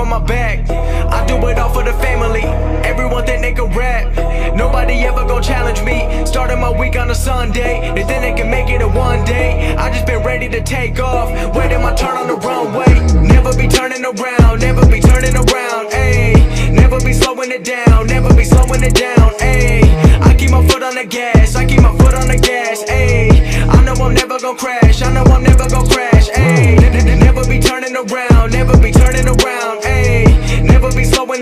on my back. I do it all for the family. Everyone think they can rap. Nobody ever gon' challenge me. Starting my week on a Sunday. They think they can make it in one day. I just been ready to take off. Waiting my turn on the runway. Never be turning around. Never be turning around. Ayy. Never be slowing it down. Never be slowing it down. Ayy. I keep my foot on the gas. I keep my foot on the gas. Ayy. I know I'm never gon' crash. I know I'm never gon' crash. Ayy.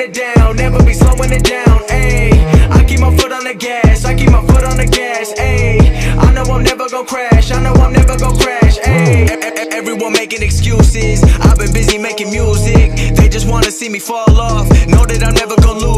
It down. Never be slowing it down. Ayy. I keep my foot on the gas. I keep my foot on the gas. Ayy. I know I'm never gon' crash. I know I'm never gon' crash. Ayy. Everyone making excuses. I've been busy making music. They just wanna see me fall off. Know that I'm never gonna lose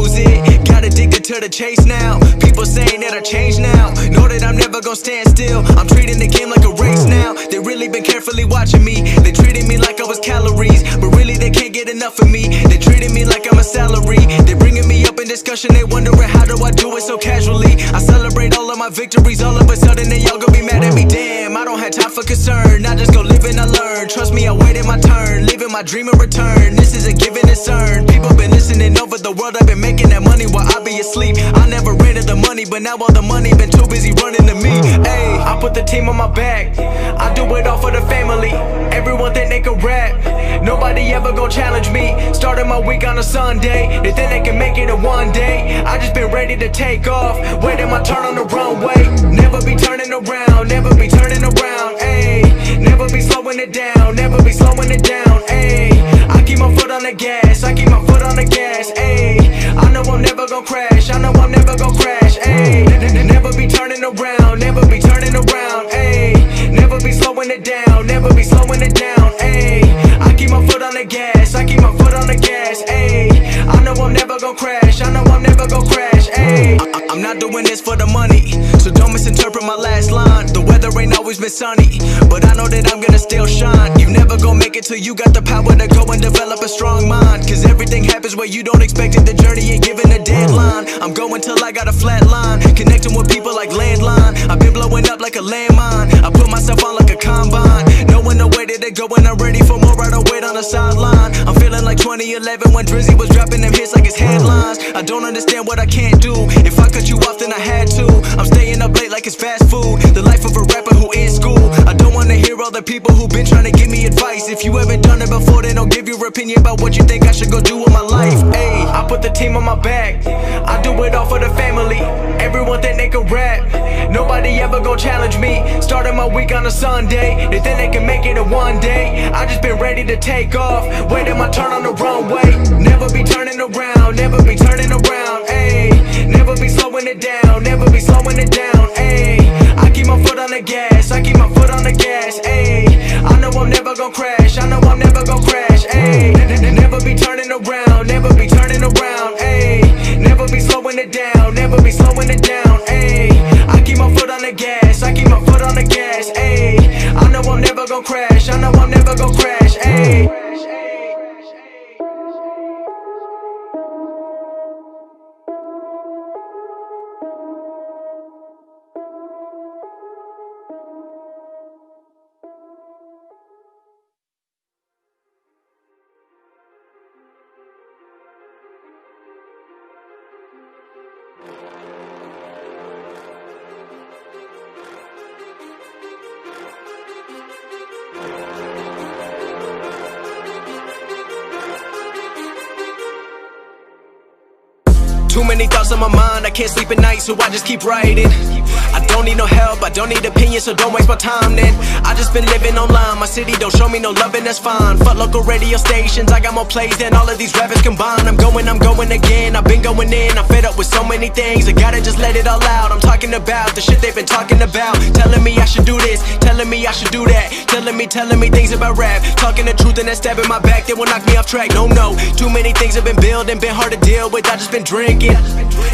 to the chase now. People saying that I changed now. Know that I'm never gonna stand still. I'm treating the game like a race now. They really been carefully watching me. They treated me like I was calories, but really they can't get enough of me. They treated me like I'm a salary. They bringing me up in discussion. They wondering how do I do it so casually. I celebrate all of my victories. All of a sudden they all gonna be mad at me. Damn, I don't have time for concern. I just go live and I learn. Trust me, I waited my turn. Living my dream in return. This is a given world. I've been making that money while I be asleep. I never rented the money, but now all the money been too busy running to me. Ayy, I put the team on my back. I do it all for the family. Everyone think they can rap. Nobody ever gon' challenge me. Starting my week on a Sunday. They think they can make it in one day. I just been ready to take off. Waiting my turn on the runway. Never be turning around. Never be turning around. Ayy, never be slowing it down. Never be slowing it down. Ayy, I keep my foot on the gas. I keep my foot on the gas. Ayy, I know I'm never gon' crash. I know I'm never gon' crash. Ayy, never be turning around. Never be turning around. Ayy, never be slowing it down. Never be slowing it down. Ayy, I keep my foot on the gas. I keep my foot on the gas. Ayy, I know I'm never gon' crash. I know I'm never gon' crash. Ayy, I'm not doing this for the money, so don't misinterpret my last line. Been sunny, but I know that I'm gonna still shine. You never gon' make it till you got the power to go and develop a strong mind. Cause everything happens where you don't expect it. The journey ain't given a deadline. I'm going till I got a flat line, connecting with people like landline. I've been blowing up like a landmine. I put myself on like a combine, knowing the way that it go when I'm ready for more. I don't wait on the sideline. I'm feeling like 2011 when Drizzy was dropping them hits like his headlines. I don't understand what I can't do. If I cut you off, then I had to. I'm staying up late like it's fast food. The life of a rapper who in school. I don't wanna hear all the people who've been trying to give me advice. If you haven't done it before, then don't give your opinion about what you think I should go do with my life. Ayy, I put the team on my back. I do it all for the family. Everyone think they can rap. Nobody ever gon' challenge me. Starting my week on a Sunday. They think they can make it in one day. I just been ready to take off. Waiting my turn on the runway. Never be turning around. Never be turning around. Ayy, never be slowing it down. Never be slowing it down. Keep my foot on the gas. I keep my foot on the gas. Ayy, I know I'm never gon' crash. I know I'm never gon' crash. Ayy, never be turning around. Never be turning around. Ayy, never be slowing it down. Never be slowing it down. Ayy, I keep my foot on the gas. I keep my foot on the gas. Ayy, I know I'm never gon' crash. I know I'm never gon' crash. Ayy. Many thoughts on my mind, I can't sleep at night, so I just keep writing. I don't need no help, I don't need opinions, so don't waste my time then. I just been living online, my city don't show me no loving, that's fine. Fuck local radio stations, I got more plays than all of these rappers combined. I'm going, I'm going again, I've been going in, I'm fed up with so many things. I gotta just let it all out. I'm talking about the shit they've been talking about. Telling me I should do this, telling me I should do that. Telling me, telling me things about rap. Talking the truth and that stab in my back, they will knock me off track. No, no, too many things have been building, been hard to deal with. I just been drinking.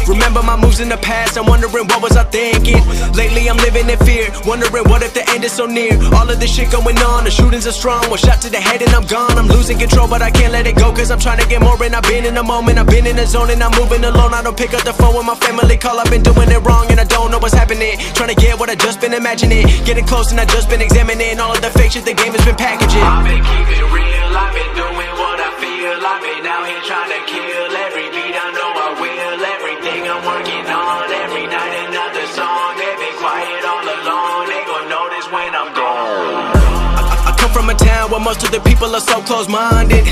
Remember my moves in the past, I'm wondering what was I thinking. Lately I'm living in fear, wondering what if the end is so near. All of this shit going on, the shootings are strong. One shot to the head and I'm gone. I'm losing control, but I can't let it go, cause I'm trying to get more. And I've been in the moment, I've been in the zone, and I'm moving alone. I don't pick up the phone when my family call, I've been doing it wrong, and I don't know what's happening. Trying to get what I just been imagining. Getting close, and I just been examining all of the fake shit the game has been packaging. I've been keeping real, I've been doing what I feel. I've been out here trying to kill every beat. I know I will. Everything I'm working on every where most of the people are so close-minded.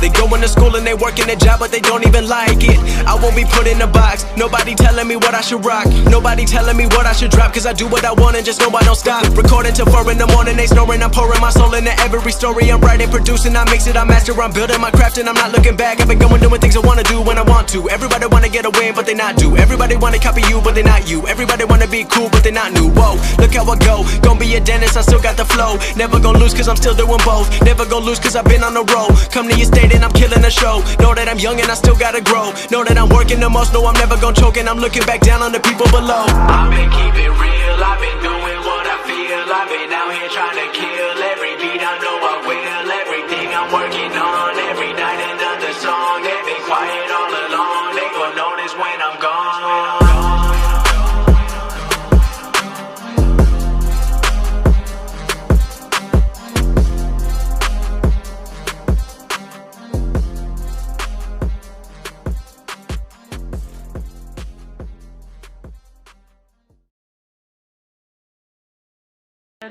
They go into school and they work in a job, but they don't even like it. I won't be put in a box. Nobody telling me what I should rock. Nobody telling me what I should drop. Cause I do what I want and just know I don't stop. Recording till four in the morning, they snoring. I'm pouring my soul into every story. I'm writing, producing, I mix it, I master. I'm building my craft and I'm not looking back. I've been going doing things I wanna do when I want to. Everybody wanna get a win, but they not do. Everybody wanna copy you, but they not you. Everybody wanna be cool, but they not new. Whoa, look how I go. Gonna be a dentist, I still got the flow. Never gonna lose cause I'm still doing both. Never gonna lose cause I've been on the road. Come to your state and I'm killing the show. Know that I'm young and I still gotta grow. Know that I'm working the most, know I'm never gonna choke. And I'm looking back down on the people below. I've been keeping real, I've been doing what I feel. I've been out here trying to kill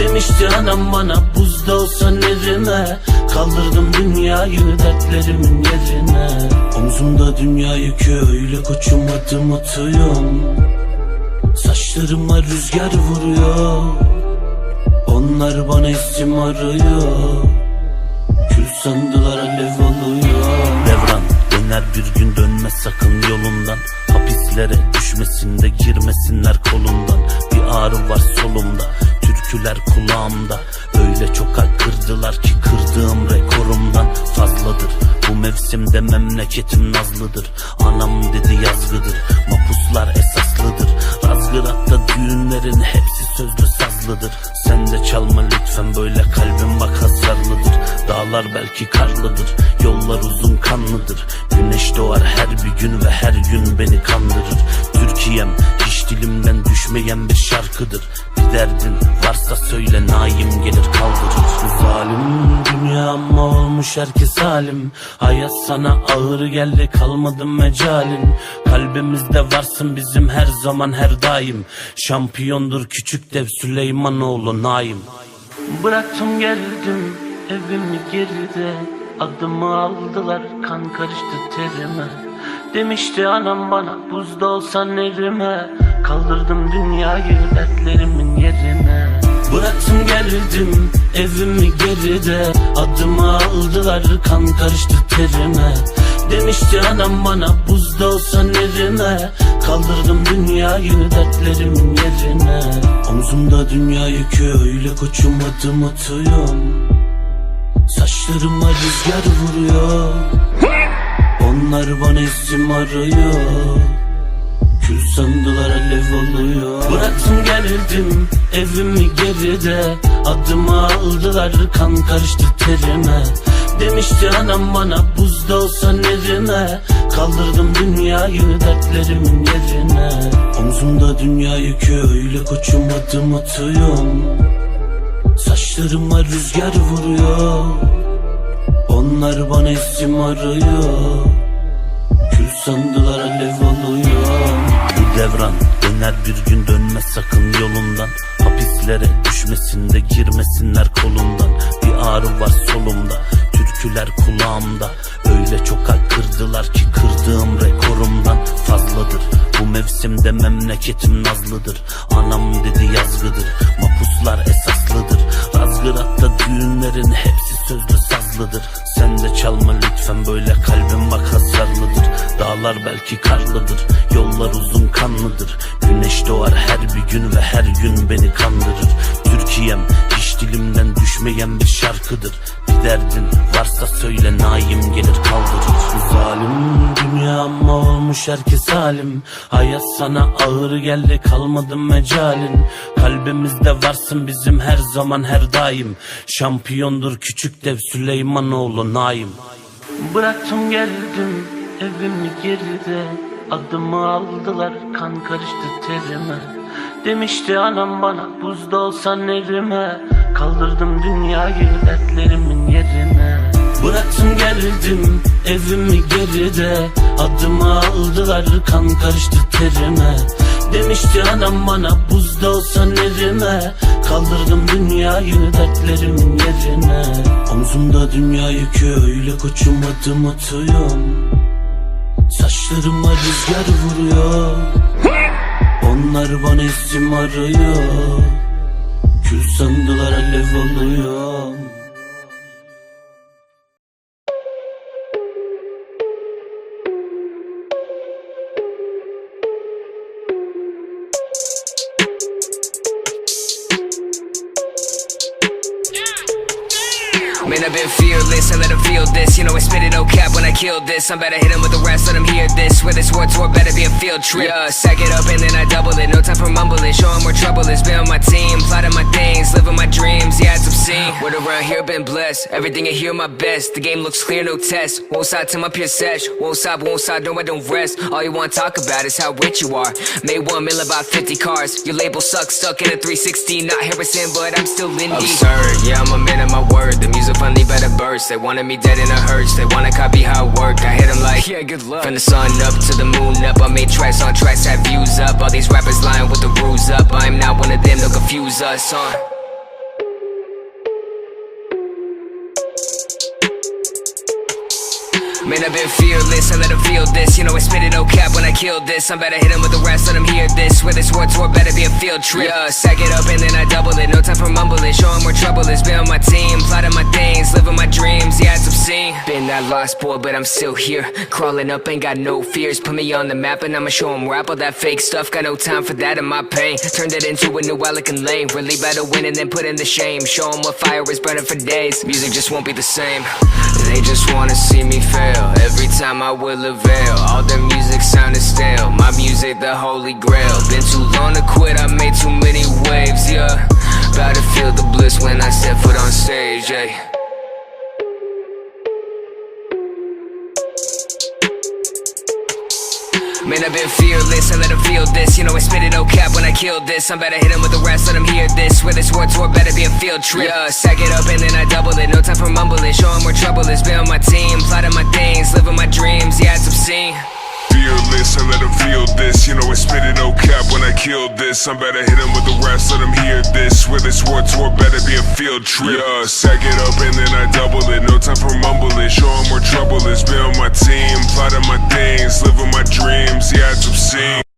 Demişti anam bana buzda olsan erime Kaldırdım dünyayı dertlerimin yerine. Omzumda dünya yükü öyle koçum adım atıyorum. Saçlarıma rüzgar vuruyor. Onlar bana isim arıyor. Kül sandılar alev alıyor. Devran döner bir gün dönmez sakın yolundan. Hapislere düşmesin de girmesinler kolundan. Bir ağrı var solumda Türküler kulağımda. Öyle çok kalp kırdılar ki kırdığım rekorumdan fazladır. Bu mevsimde memleketim nazlıdır. Anam dedi yazgıdır. Mapuslar esaslıdır. Razgırat'ta düğünlerin hepsi sözlü sazlıdır. Sen de çalma lütfen böyle kalbim bak hasarlıdır Dağlar belki karlıdır Yollar uzun kanlıdır. Güneş doğar her bir gün ve her gün beni kandırır. Türkiye'm hiç dilimden düşmeyen bir şarkıdır. Bir derdin varsa söyle naim gelir kaldırır. Zalim dünya ama olmuş herkes halim Hayat sana ağır geldi kalmadı mecalin. Kalbimizde varsın bizim her zaman her daim. Şampiyondur küçük dev Süleymanoğlu Naim. Bıraktım geldim evimi geride Adımı aldılar kan karıştı terime. Demişti anam bana buzda olsan erime Kaldırdım dünyayı dertlerimin yerine. Bıraktım geldim evimi geride. Adımı aldılar kan karıştı terime. Demişti anam bana buzda olsan erime Kaldırdım dünyayı dertlerimin yerine. Omzumda dünya yükü öyle koçum adım atıyorum Saçlarıma rüzgar vuruyor. Onlar bana isim arıyor. Kül sandılar alev oluyor. Bıraktım geldim evimi geride. Adımı aldılar kan karıştı terime. Demişti anam bana buzda olsan erime Kaldırdım dünyayı dertlerimin yerine. Omzumda dünya yükü öyle koçum adım atıyorum Saçlarıma rüzgar vuruyor. Onlar bana isim arıyor. Kül sandılar alev oluyor Bu devran döner bir gün dönmez sakın yolundan. Hapislere düşmesin de girmesinler kolundan. Bir ağrı var solumda Türküler kulağımda. Öyle çok kalp kırdılar ki kırdığım rekorumdan fazladır. Bu mevsimde memleketim nazlıdır. Anam dedi yazgıdır. Mapuslar esaslıdır. Razgırat'ta düğünlerin hepsi sözlü sazlıdır. Sen de çalma lütfen böyle kalbim bak hasarlıdır Dağlar belki karlıdır Yollar uzun kanlıdır. Güneş doğar her bir gün ve her gün beni kandırır. Türkiye'm dilimden düşmeyen bir şarkıdır. Bir derdin varsa söyle naim gelir kaldırır Zalim dünya ama olmuş herkes halim Hayat sana ağır geldi kalmadı mecalin. Kalbimizde varsın bizim her zaman her daim. Şampiyondur küçük dev Süleymanoğlu Naim. Bıraktım geldim evimi geride. Adımı aldılar kan karıştı terime Demişti anam bana buzda olsan erime Kaldırdım dünyayı dertlerimin yerine. Bıraktım geldim evimi geride Adımı aldılar kan karıştı terime. Demişti anam bana buzda olsan erime Kaldırdım dünyayı dertlerimin yerine. Omzumda dünya yükü öyle koçum adım atıyorum. Saçlarıma rüzgar vuruyor bana arıyor Kül sandılar alev oluyor this. I'm better hit 'em with the rest, let 'em hear this. Where this war tour better be a field trip. Yeah, uh, sack it up and then I double it. No time for mumbling, show 'em where trouble is. Been on my team, plotting my things, living my dreams. Yeah, it's obscene. Word around here been blessed. Everything I hear, my best. The game looks clear, no test. Won't side to my pure sesh. Won't stop, won't side, no, I don't rest. All you wanna talk about is how rich you are. Made one mil about 50 cars. Your label sucks, stuck in a 360. Not Harrison, but I'm still indie. Absurd, yeah, I'm a man of my word. The music finally better burst. They wanted me dead in a hearse. They wanna copy how I work. I hit like, yeah, good luck. From the sun up to the moon up. I made tracks on tracks, had views up. All these rappers lying with the rules up. I'm not one of them, they'll confuse us, huh? Man, I've been fearless, I let 'em feel this. You know, I spit it no cap when I kill this. I'm better hit 'em with the rest, let 'em hear this. Where this war tour better be a field trip. Yeah, uh, sack it up and then I double it. No time for mumbling, show 'em where trouble is. Been on my team, plotting my things, living my dreams. Yeah, it's obscene. Been that lost boy, but I'm still here. Crawling up, ain't got no fears. Put me on the map and I'ma show 'em rap. All that fake stuff, got no time for that in my pain. Turned it into a new Alec lane. Really better win and then put in the shame. Show 'em what fire is burning for days. Music just won't be the same. They just wanna see me fail. Every time I will avail. All their music sounded stale. My music, the holy grail. Been too long to quit, I made too many waves, yeah. About to feel the bliss when I step foot on stage, yeah. Man, I've been fearless, I let 'em feel this. You know, I spit it no cap when I kill this. I'm better hit 'em with the rest, let 'em hear this. Where this war tour better be a field trip. Yeah, uh, sack it up and then I double it. No time for mumbling, show 'em where trouble is. Been on my team, plotting my things, living my dreams. Yeah, it's obscene. Fearless and let them feel this. You know, I spit it no cap when I kill this. I'm better hit hit 'em with the rest, let 'em hear this. Where this war tour better be a field trip. Yeah, sack it up and then I double it. No time for mumbling, show 'em where trouble is. Be on my team, plotting my things, living my dreams. Yeah, it's obscene.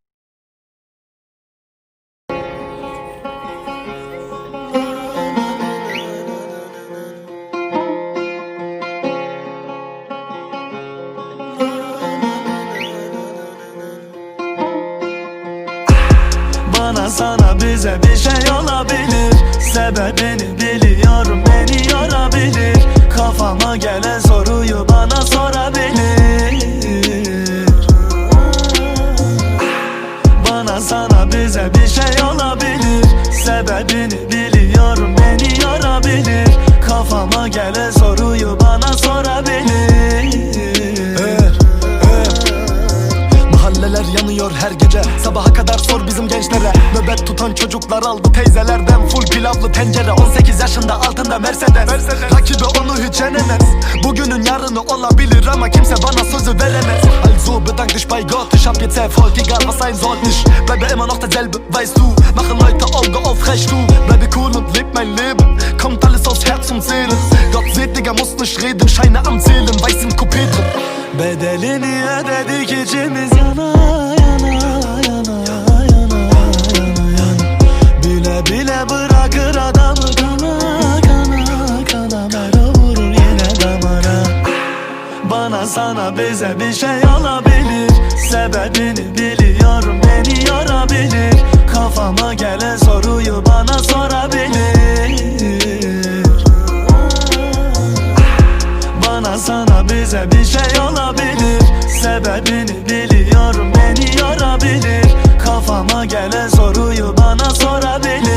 Bize bir şey olabilir. Sebebini Tutan çocuklar aldı teyzelerden. Full pilavlı tencere 18 yaşında altında Mercedes, Rakibi onu hiç yenemez. Bugünün yarını olabilir ama kimse bana sözü veremez. Also bedank dich bei Gott Ich hab jetzt Erfolg, egal was sein soll Ich bleibe immer noch derselbe, weißt du Machen Leute Auge auf, recht du Bleibe cool und leb mein Leben Kommt alles aus Herz und Seele Gott seht, Digga, muss nicht reden Scheine am Zählen, weiß im Coupé drin Bedelini ödedik içimiz yana yana Bile bırakır adamı kana kana kana Kara vurur yine damara. Bana sana bize şey bir şey olabilir Sebebini biliyorum beni yorabilir. Kafama gelen soruyu bana sorabilir. Bana sana bize bir şey olabilir. Sebebini biliyorum beni yorabilir. Kafama gelen soruyu bana sorabilir.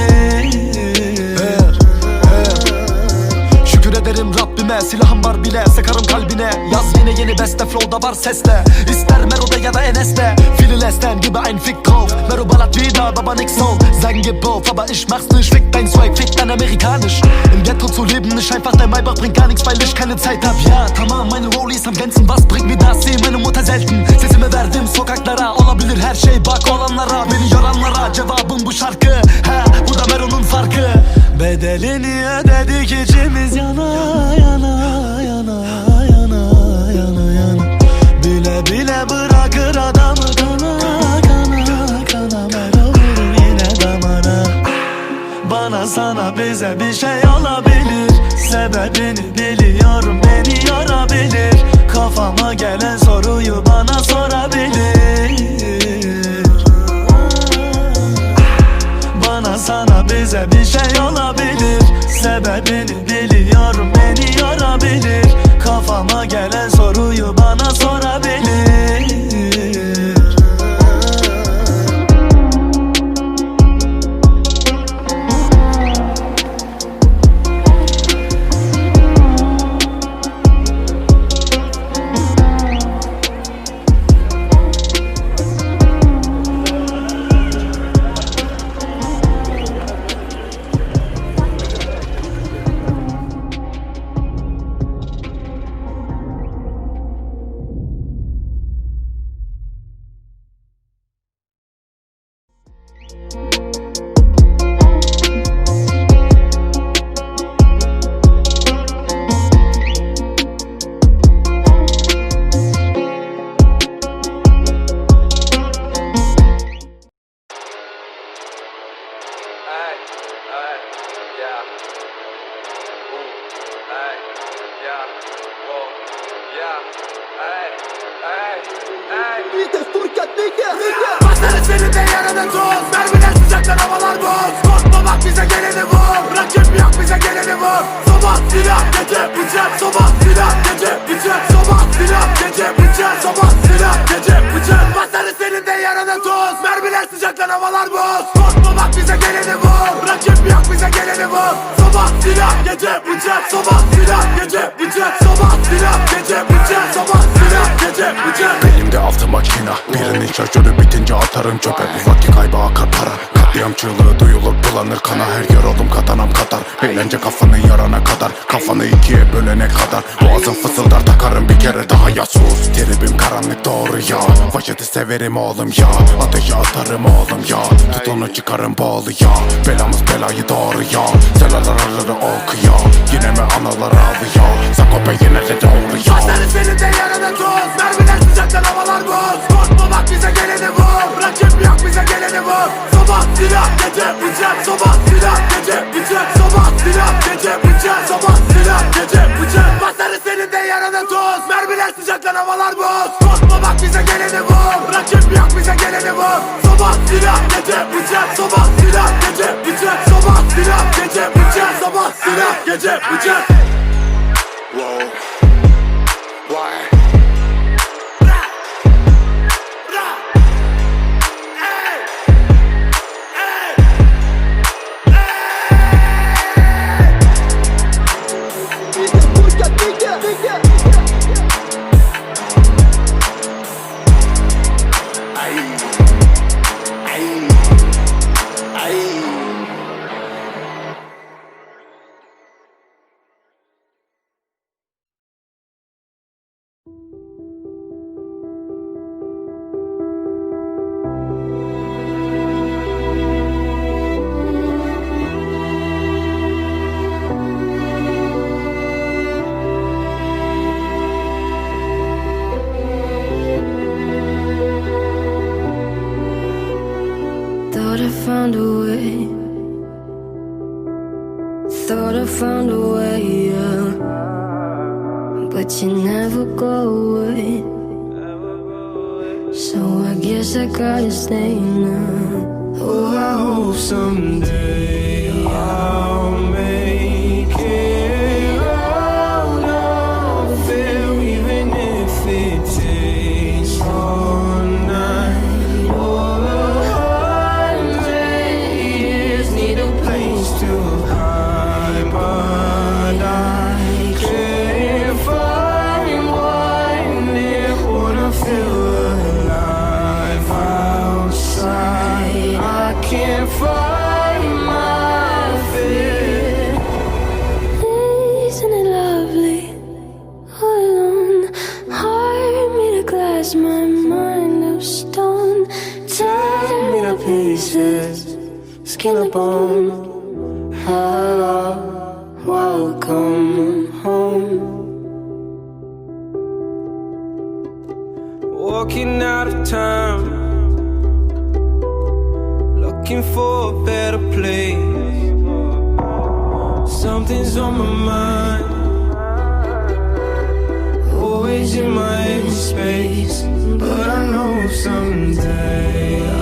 Rabbime silahım var bile Sıkarım kalbine. Yaz yine yeni beste flow'da var sesle. İster Mero'da ya da Enes'te. Viele lästern gebe ein Fick drauf Mero ballert wieder, aber nix on Sein auf, aber ich mach's nicht Fick dein Swag, fick dein amerikanisch Im Ghetto zu leben ist einfach dein Maybach Bringt gar nichts, weil ich keine Zeit hab Ja tamam meine Rollies am glänzen Was bringt mir das, sehe meine Mutter selten Sesimi verdim sokaklara Olabilir her şey. Bak olanlara Beni yoranlara cevabım bu şarkı. He bu da Mero'nun farkı. Bedelini ödedik içimiz yana Bana bize bir şey olabilir Sebebini biliyorum beni yorabilir Kafama gelen soruyu bana sorabilir. Bana sana bize bir şey olabilir. Sebebini Alright, alright, yeah. Ooh. Ay, yeah. Whoa, yeah. Ay, ay, ay. Başları senin de yanına tut Mermiler sıcaktan havalar boz. Korkma bak bize geleni vur. Rakip yok bize geleni vur. Sabah silah gece bıçak. Sabah silah gece bıçak. Sabah silah gece bıçak. Sabah silah gece bıçak. Başları senin de yanına tut Mermiler sıcaktan havalar boz. Korkma bak bize geleni vur. Rakip yok bize geleni vur Sabah silah gece bıçak Sabah silah gece bıçak Sabah silah gece bıçak Sabah silah gece bıçak Elimde altı makina Birinin şarjörü bitince atarım çöpe. Vakit kaybı akar para Katliam çığlığı duyulur bulanır kana Her yer oğlum katanam kadar Eğlence kafanı yarana kadar Kafanı ikiye bölene kadar. Boğazın fısıldar takarım bir kere daha ya. Sus Tribim karanlık doğru ya. Vahşeti severim oğlum ya. Ateşe atarım oğlum ya. Tut onu çıkarım bağlı ya. Belamız belayı doğru ya. Selalar ararı oku ya. Yine mi analar ağlıyor Sakope yine de doğru ya. Başları senin de yanına tut Mermiler sıcaktan havalar boz. Korkma bak bize geleni vur. Rakip yok bize geleni vur Sabah silah gece bıçak Sabah silah gece bıçak Sabah silah gece bıçak Sabah silah gece bıçak. Başları senin de yanına tut Mermiler sıcaktan havalar boz. Korkma bak bize geleni vur Rakip yok bize geleni vur Sabah silah gece bıçak Sabah silah gece bıçak Sabah silah gece bıçak Sabah silah gece bıçak. Whoa. Why? staying up. Oh, I hope someday. Someday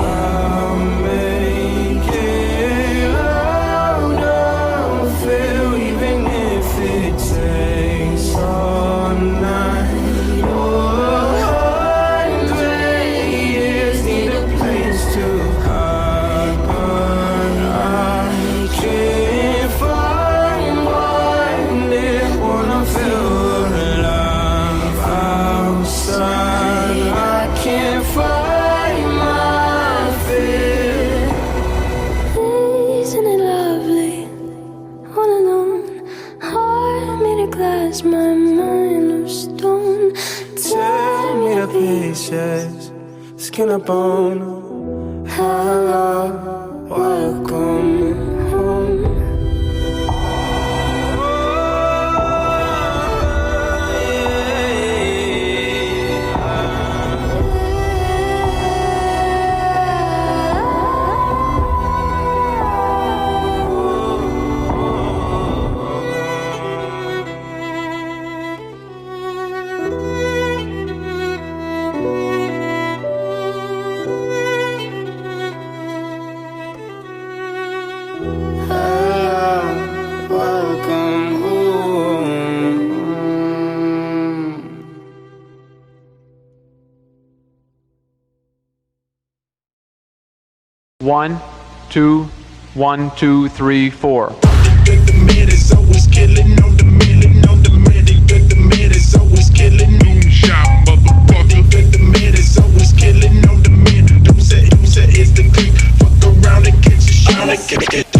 two, one, two, three, four. The man